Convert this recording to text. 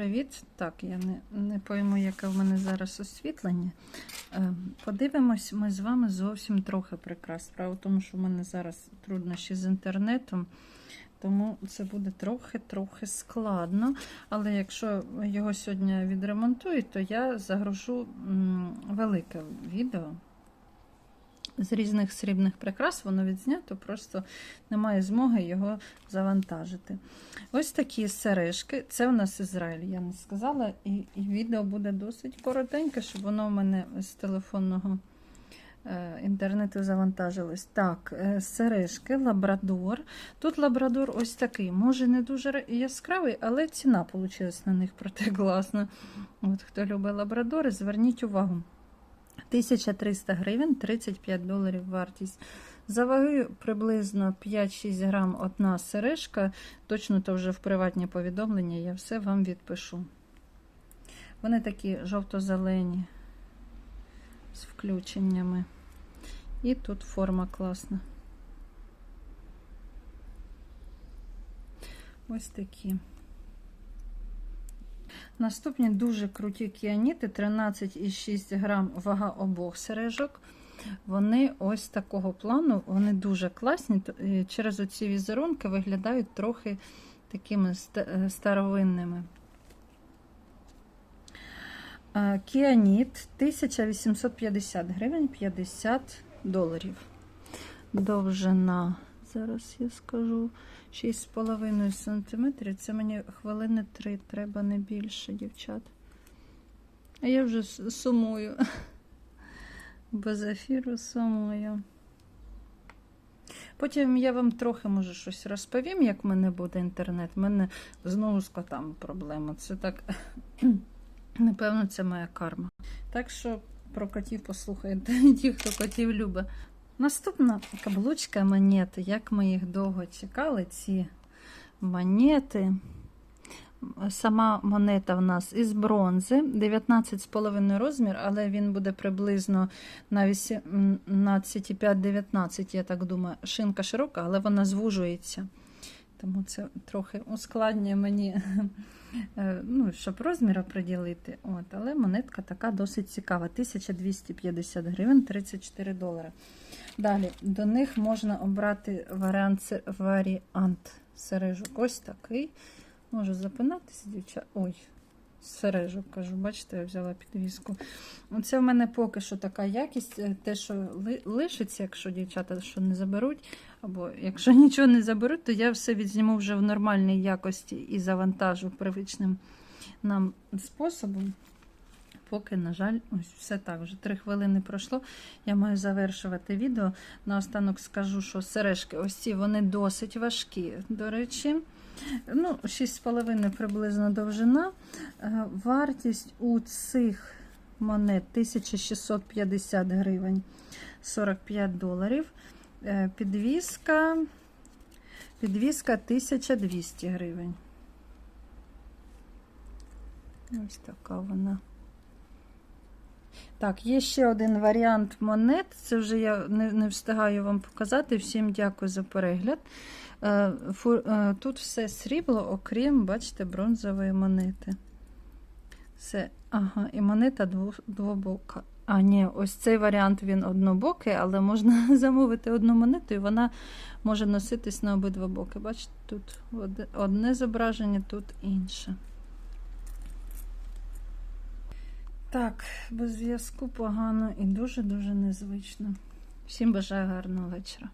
привіт. Так, я не, не пойму, яке в мене зараз освітлення. Е, Подивимось ми з вами зовсім трохи прикрас. Справа в тому, що в мене зараз труднощі з інтернетом, тому це буде трохи-трохи складно. Але якщо його сьогодні відремонтують, то я загрушу м, велике відео. З різних срібних прикрас воно відзнято, просто немає змоги його завантажити. Ось такі сережки. Це у нас Ізраїль, я не сказала, і, і відео буде досить коротеньке, щоб воно у мене з телефонного е, інтернету завантажилось. Так, е, сережки, лабрадор. Тут лабрадор ось такий. Може, не дуже яскравий, але ціна вийшла на них проте класна. От хто любить лабрадори, зверніть увагу. 1300 гривень, 35 доларів вартість. За вагою приблизно 5-6 грам одна сережка. Точно то вже в приватні повідомлення я все вам відпишу. Вони такі жовто-зелені з включеннями. І тут форма класна. Ось такі. Наступні дуже круті кіаніти, 13,6 грам вага обох сережок. Вони ось такого плану, вони дуже класні. е, Через оці візерунки виглядають трохи такими е, старовинними. Е, Кіаніт 1850 гривень 50 доларів. Довжина, зараз я скажу, 6,5 см. Це мені хвилини 3, треба не більше, дівчат. А я вже сумую. Без ефіру сумую. Потім я вам трохи, може, щось розповім, як в мене буде інтернет. У мене знову з котами проблема. Це так, напевно, це моя карма. Так що про котів послухайте, ті, хто котів любить. Наступна каблучка монети. Як ми їх довго чекали, ці монети. Сама монета в нас із бронзи, 19,5 розмір, але він буде приблизно на 18,5-19, я так думаю. Шинка широка, але вона звужується. Тому це трохи ускладнює мені, е, ну, щоб розмір приділити. От, але монетка така досить цікава. 1250 гривень, 34 долари. Далі до них можна обрати варіант, варіант сережок. Ось такий. Можу запинатися, дівчата. Ой, сережок кажу, бачите, я взяла підвіску. Це в мене поки що така якість. е, Те, що лишиться, якщо дівчата що не заберуть, або якщо нічого не заберуть, то я все відзніму вже в нормальній якості і завантажу привичним нам способом. Поки, на жаль, ось все так. Вже три хвилини пройшло. Я маю завершувати відео. Наостанок скажу, що сережки ось ці вони досить важкі. До речі, ну, 6,5 приблизно довжина. Е, Вартість у цих монет 1650 гривень 45 доларів. Е, Підвіска, підвіска 1200 гривень. Ось така вона. Так, є ще один варіант монет. Це вже я не, не встигаю вам показати. Всім дякую за перегляд. Е, е, Тут все срібло, окрім, бачите, бронзової монети. Все, ага, і монета двобока. А, ні, ось цей варіант він однобокий, але можна замовити одну монету, і вона може носитись на обидва боки. Бачите, тут одне зображення, тут інше. Так, без зв'язку погано і дуже-дуже незвично. Всім бажаю гарного вечора.